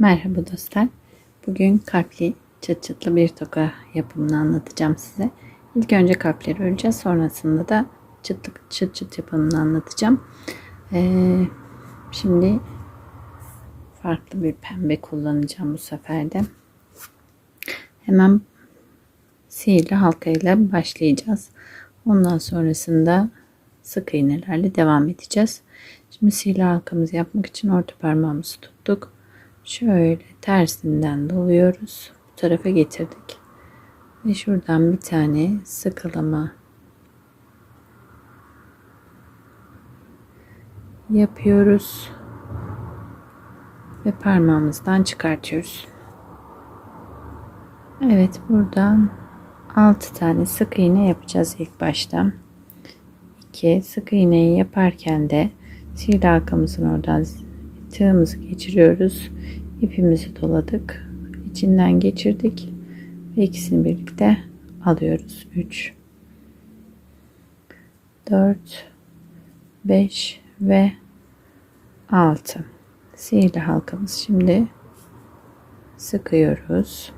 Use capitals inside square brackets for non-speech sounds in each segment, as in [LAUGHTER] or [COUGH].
Merhaba dostlar. Bugün kalpli çıt çıtlı bir toka yapımını anlatacağım size. İlk önce kalpleri öreceğiz. Sonrasında da çıtlık çıt çıt yapımını anlatacağım. Ee, şimdi farklı bir pembe kullanacağım bu sefer de. Hemen sihirli halka ile başlayacağız. Ondan sonrasında sık iğnelerle devam edeceğiz. Şimdi sihirli halkamızı yapmak için orta parmağımızı tuttuk. Şöyle tersinden doluyoruz. Bu tarafa getirdik. Ve şuradan bir tane sıkılama yapıyoruz. Ve parmağımızdan çıkartıyoruz. Evet buradan 6 tane sık iğne yapacağız ilk başta. 2 sık iğneyi yaparken de sihirli halkamızın oradan tığımızı geçiriyoruz. İpimizi doladık. içinden geçirdik. Ve ikisini birlikte alıyoruz. 3 4 5 ve 6 sihirli halkamız şimdi sıkıyoruz.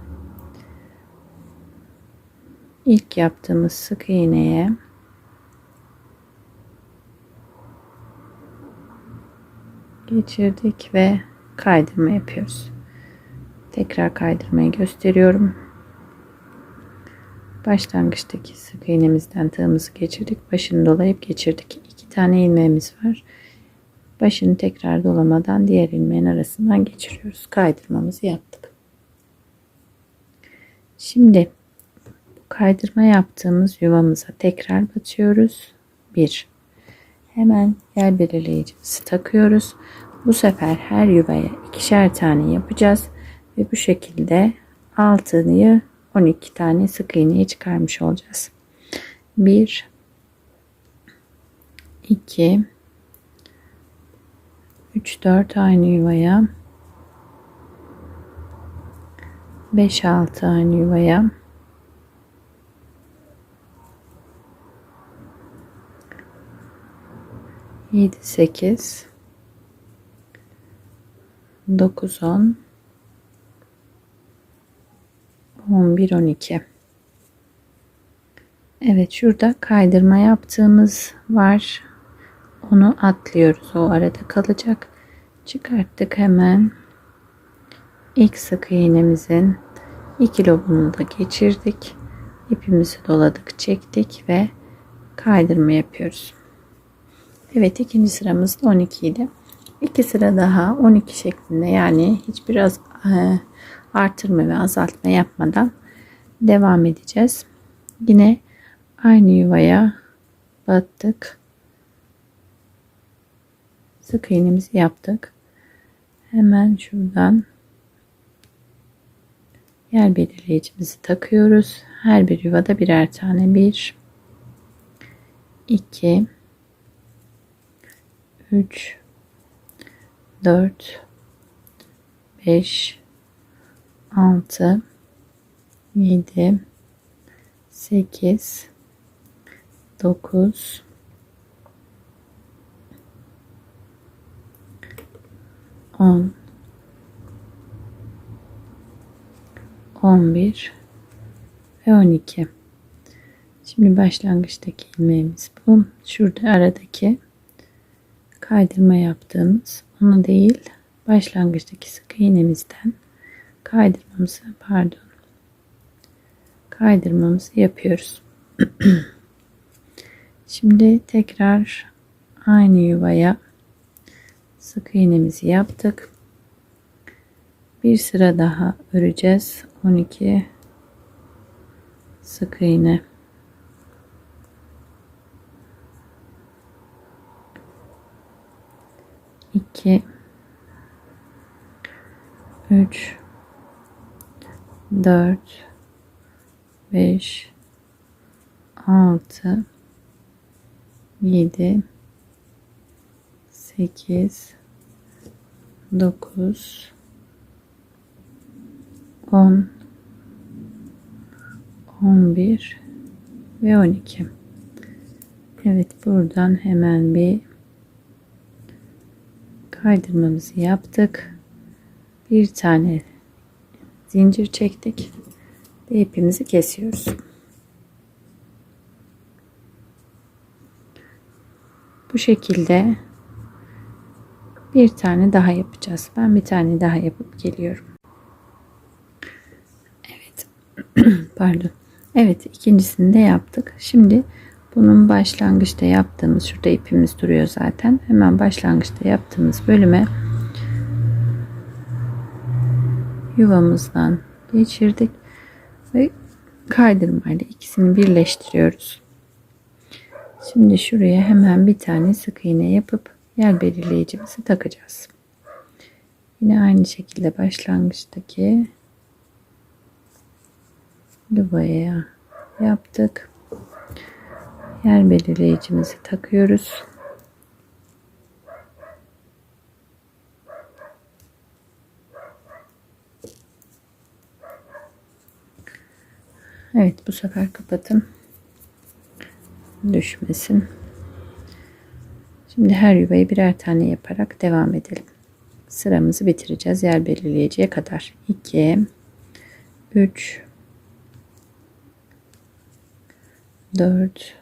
İlk yaptığımız sık iğneye geçirdik ve kaydırma yapıyoruz. Tekrar kaydırmayı gösteriyorum. Başlangıçtaki sık iğnemizden tığımızı geçirdik. Başını dolayıp geçirdik. İki tane ilmeğimiz var. Başını tekrar dolamadan diğer ilmeğin arasından geçiriyoruz. Kaydırmamızı yaptık. Şimdi kaydırma yaptığımız yuvamıza tekrar batıyoruz. 1 Hemen yer belirleyicimizi takıyoruz. Bu sefer her yuvaya ikişer tane yapacağız. Ve bu şekilde altını 12 tane sık iğneyi çıkarmış olacağız. 1 2 3 4 aynı yuvaya 5 6 aynı yuvaya 7 8 9 10 11 12 Evet şurada kaydırma yaptığımız var. Onu atlıyoruz. O arada kalacak. Çıkarttık hemen. İlk sık iğnemizin iki lobunu da geçirdik. İpimizi doladık, çektik ve kaydırma yapıyoruz. Evet ikinci sıramız da 12 idi. İki sıra daha 12 şeklinde yani hiçbir az, e, artırma ve azaltma yapmadan devam edeceğiz. Yine aynı yuvaya battık. Sık iğnemizi yaptık. Hemen şuradan yer belirleyicimizi takıyoruz. Her bir yuvada birer tane. 1 2 3 4 5 6 7 8 9 10 11 ve 12 şimdi başlangıçtaki ilmeğimiz bu. Şurada aradaki kaydırma yaptığımız onu değil başlangıçtaki sık iğnemizden kaydırmamızı pardon kaydırmamızı yapıyoruz. [CLEARS THROAT] Şimdi tekrar aynı yuvaya sık iğnemizi yaptık. Bir sıra daha öreceğiz. 12 sık iğne 2 3 4 5 6 7 8 9 10 11 ve 12 Evet buradan hemen bir kaydırmamızı yaptık. bir tane zincir çektik ve ipimizi kesiyoruz. Bu şekilde bir tane daha yapacağız. Ben bir tane daha yapıp geliyorum. Evet. [CLEARS THROAT] Pardon. Evet ikincisini de yaptık. Şimdi bunun başlangıçta yaptığımız şurada ipimiz duruyor zaten. Hemen başlangıçta yaptığımız bölüme yuvamızdan geçirdik ve kaydırmayla ikisini birleştiriyoruz. Şimdi şuraya hemen bir tane sık iğne yapıp yer belirleyicimizi takacağız. Yine aynı şekilde başlangıçtaki yuvaya yaptık. Yer belirleyicimizi takıyoruz. Evet bu sefer kapatın. Düşmesin. Şimdi her yuvayı birer tane yaparak devam edelim. Sıramızı bitireceğiz yer belirleyiciye kadar. 2 3 4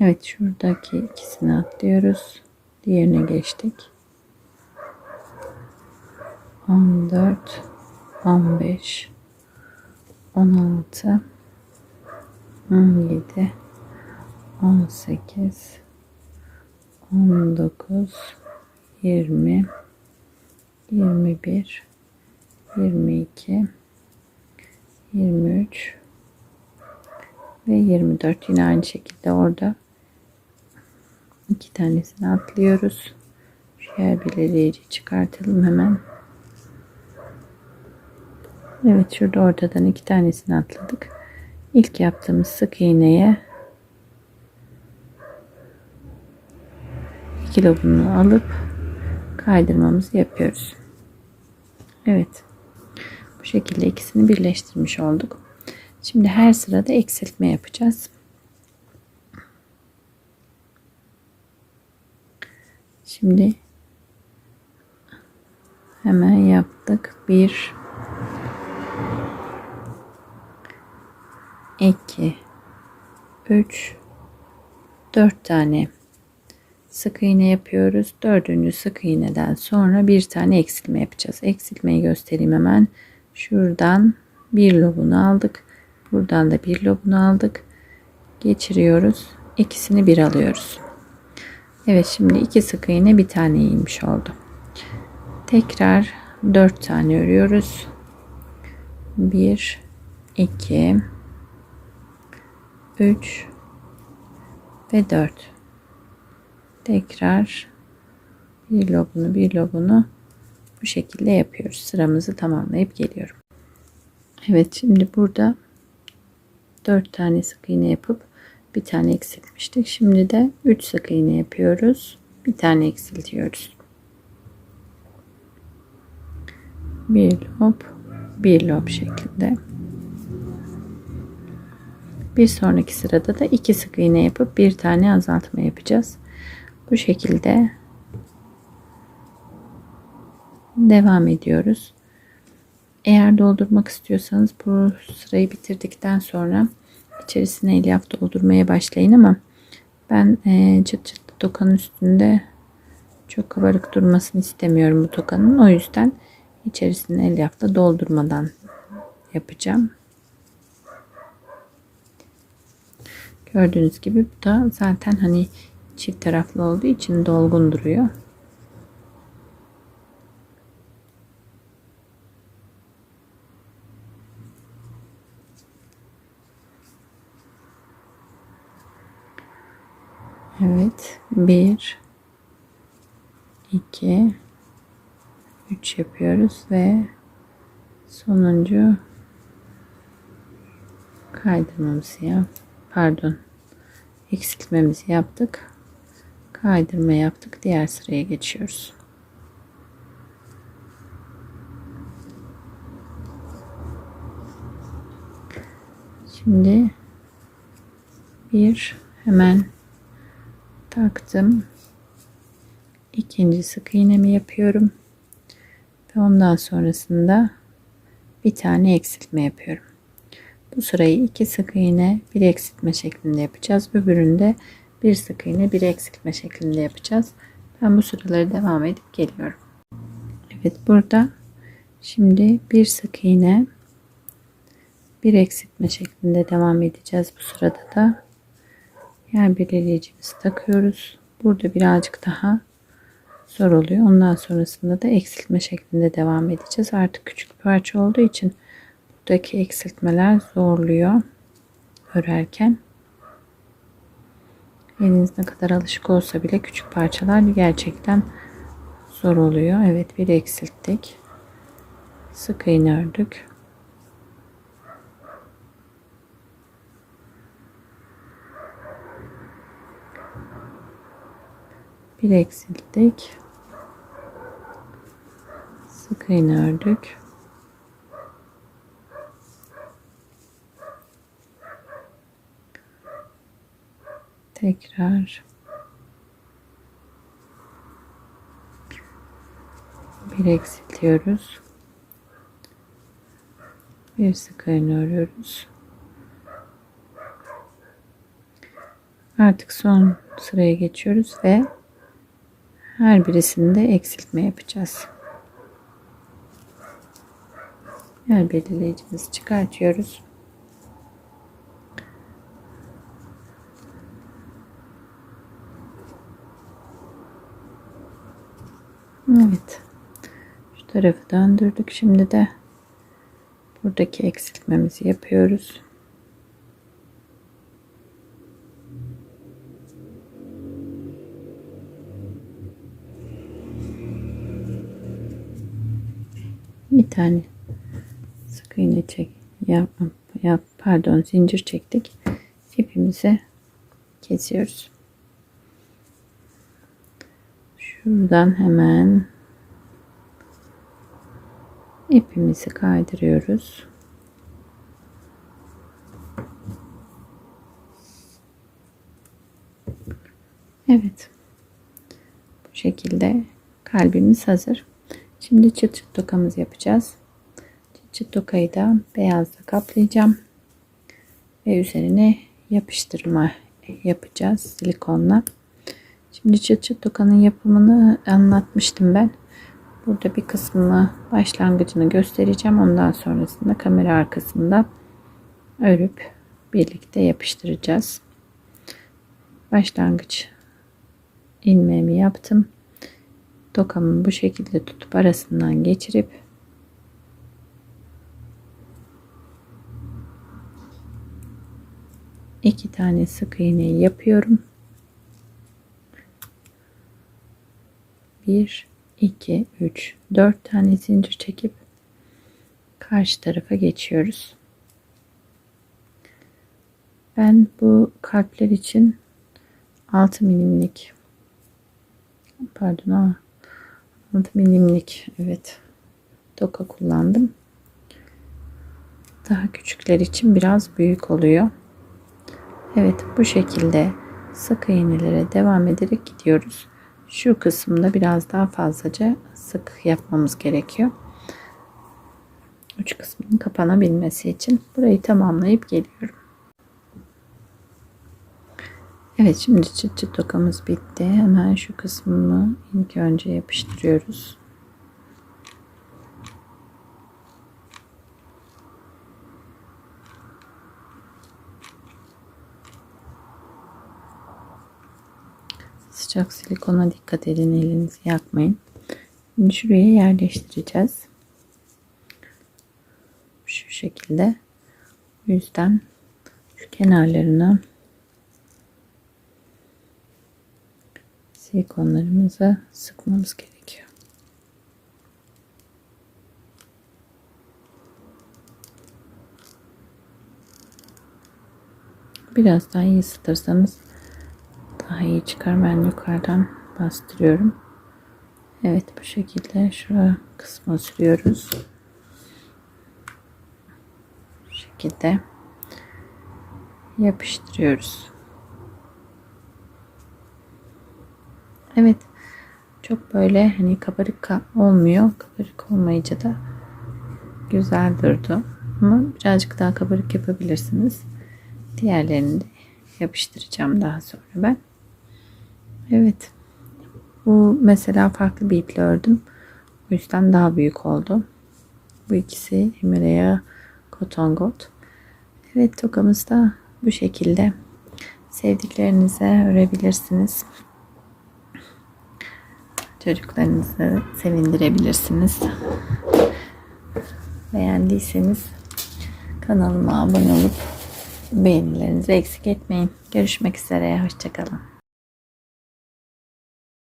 Evet şuradaki ikisini atlıyoruz. Diğerine geçtik. 14 15 16 17 18 19 20 21 22 23 ve 24 yine aynı şekilde orada iki tanesini atlıyoruz. Yer belirleyici çıkartalım hemen. Evet şurada ortadan iki tanesini atladık. İlk yaptığımız sık iğneye iki lobunu alıp kaydırmamızı yapıyoruz. Evet. Bu şekilde ikisini birleştirmiş olduk. Şimdi her sırada eksiltme yapacağız. Şimdi hemen yaptık. Bir 2 3 4 tane sık iğne yapıyoruz. Dördüncü sık iğneden sonra bir tane eksiltme yapacağız. Eksiltmeyi göstereyim hemen. Şuradan bir lobunu aldık. Buradan da bir lobunu aldık. Geçiriyoruz. İkisini bir alıyoruz. Evet şimdi iki sık iğne bir tane inmiş oldu. Tekrar dört tane örüyoruz. Bir, iki, üç ve dört. Tekrar bir lobunu bir lobunu bu şekilde yapıyoruz. Sıramızı tamamlayıp geliyorum. Evet şimdi burada 4 tane sık iğne yapıp bir tane eksiltmiştik. Şimdi de 3 sık iğne yapıyoruz. Bir tane eksiltiyoruz. Bir lob, bir lob şeklinde. Bir sonraki sırada da iki sık iğne yapıp bir tane azaltma yapacağız. Bu şekilde devam ediyoruz. Eğer doldurmak istiyorsanız bu sırayı bitirdikten sonra içerisine elyaf doldurmaya başlayın ama ben e, çıt çıt tokanın üstünde çok kabarık durmasını istemiyorum bu tokanın. O yüzden içerisine elyafla doldurmadan yapacağım. Gördüğünüz gibi bu da zaten hani çift taraflı olduğu için dolgun duruyor. Evet. Bir, 2 3 yapıyoruz ve sonuncu kaydırmamızı yap. Pardon. Eksiltmemizi yaptık. Kaydırma yaptık. Diğer sıraya geçiyoruz. Şimdi bir hemen taktım. İkinci sık iğnemi yapıyorum. Ve ondan sonrasında bir tane eksiltme yapıyorum. Bu sırayı iki sık iğne bir eksiltme şeklinde yapacağız. Öbüründe bir sık iğne bir eksiltme şeklinde yapacağız. Ben bu sıraları devam edip geliyorum. Evet burada şimdi bir sık iğne bir eksiltme şeklinde devam edeceğiz. Bu sırada da yer belirleyicimizi takıyoruz. Burada birazcık daha zor oluyor. Ondan sonrasında da eksiltme şeklinde devam edeceğiz. Artık küçük parça olduğu için buradaki eksiltmeler zorluyor örerken. Eliniz ne kadar alışık olsa bile küçük parçalar gerçekten zor oluyor. Evet bir eksilttik. Sık iğne ördük. Bir eksilttik. Sık iğne ördük tekrar. Bir eksiltiyoruz. Bir sık iğne örüyoruz artık son sıraya geçiyoruz ve her birisinde eksiltme yapacağız. Yer belirleyicimizi çıkartıyoruz. Evet. Şu tarafı döndürdük. Şimdi de buradaki eksiltmemizi yapıyoruz. Bir tane. Sık iğne çek. Yap, yap. Pardon zincir çektik. İpimizi kesiyoruz. Şuradan hemen ipimizi kaydırıyoruz. Evet. Bu şekilde kalbimiz hazır Şimdi çıt çıt tokamızı yapacağız. Çıt çıt tokayı da beyazla kaplayacağım. Ve üzerine yapıştırma yapacağız silikonla. Şimdi çıt çıt tokanın yapımını anlatmıştım ben. Burada bir kısmını başlangıcını göstereceğim. Ondan sonrasında kamera arkasında örüp birlikte yapıştıracağız. Başlangıç ilmeğimi yaptım tokamı bu şekilde tutup arasından geçirip iki tane sık iğneyi yapıyorum. 1 2 3 4 tane zincir çekip karşı tarafa geçiyoruz. Ben bu kalpler için 6 milimlik pardon 6 milimlik evet doka kullandım. Daha küçükler için biraz büyük oluyor. Evet bu şekilde sık iğnelere devam ederek gidiyoruz. Şu kısımda biraz daha fazlaca sık yapmamız gerekiyor. Uç kısmının kapanabilmesi için burayı tamamlayıp geliyorum. Evet şimdi çıt çıt tokamız bitti. Hemen şu kısmını ilk önce yapıştırıyoruz. Sıcak silikona dikkat edin elinizi yakmayın. Şimdi şuraya yerleştireceğiz. Şu şekilde. O yüzden şu kenarlarını silikonlarımızı sıkmamız gerekiyor. Biraz daha iyi ısıtırsanız daha iyi çıkar. Ben yukarıdan bastırıyorum. Evet bu şekilde şura kısmı sürüyoruz. Bu şekilde yapıştırıyoruz. Evet. Çok böyle hani kabarık ka- olmuyor. Kabarık olmayınca da güzel durdu. Ama birazcık daha kabarık yapabilirsiniz. Diğerlerini de yapıştıracağım daha sonra ben. Evet. Bu mesela farklı bir iple ördüm. O yüzden daha büyük oldu. Bu ikisi Himalaya Cotton Gold. Evet tokamız da bu şekilde. Sevdiklerinize örebilirsiniz. Çocuklarınızı sevindirebilirsiniz. Beğendiyseniz kanalıma abone olup beğenilerinizi eksik etmeyin. Görüşmek üzere. Hoşçakalın.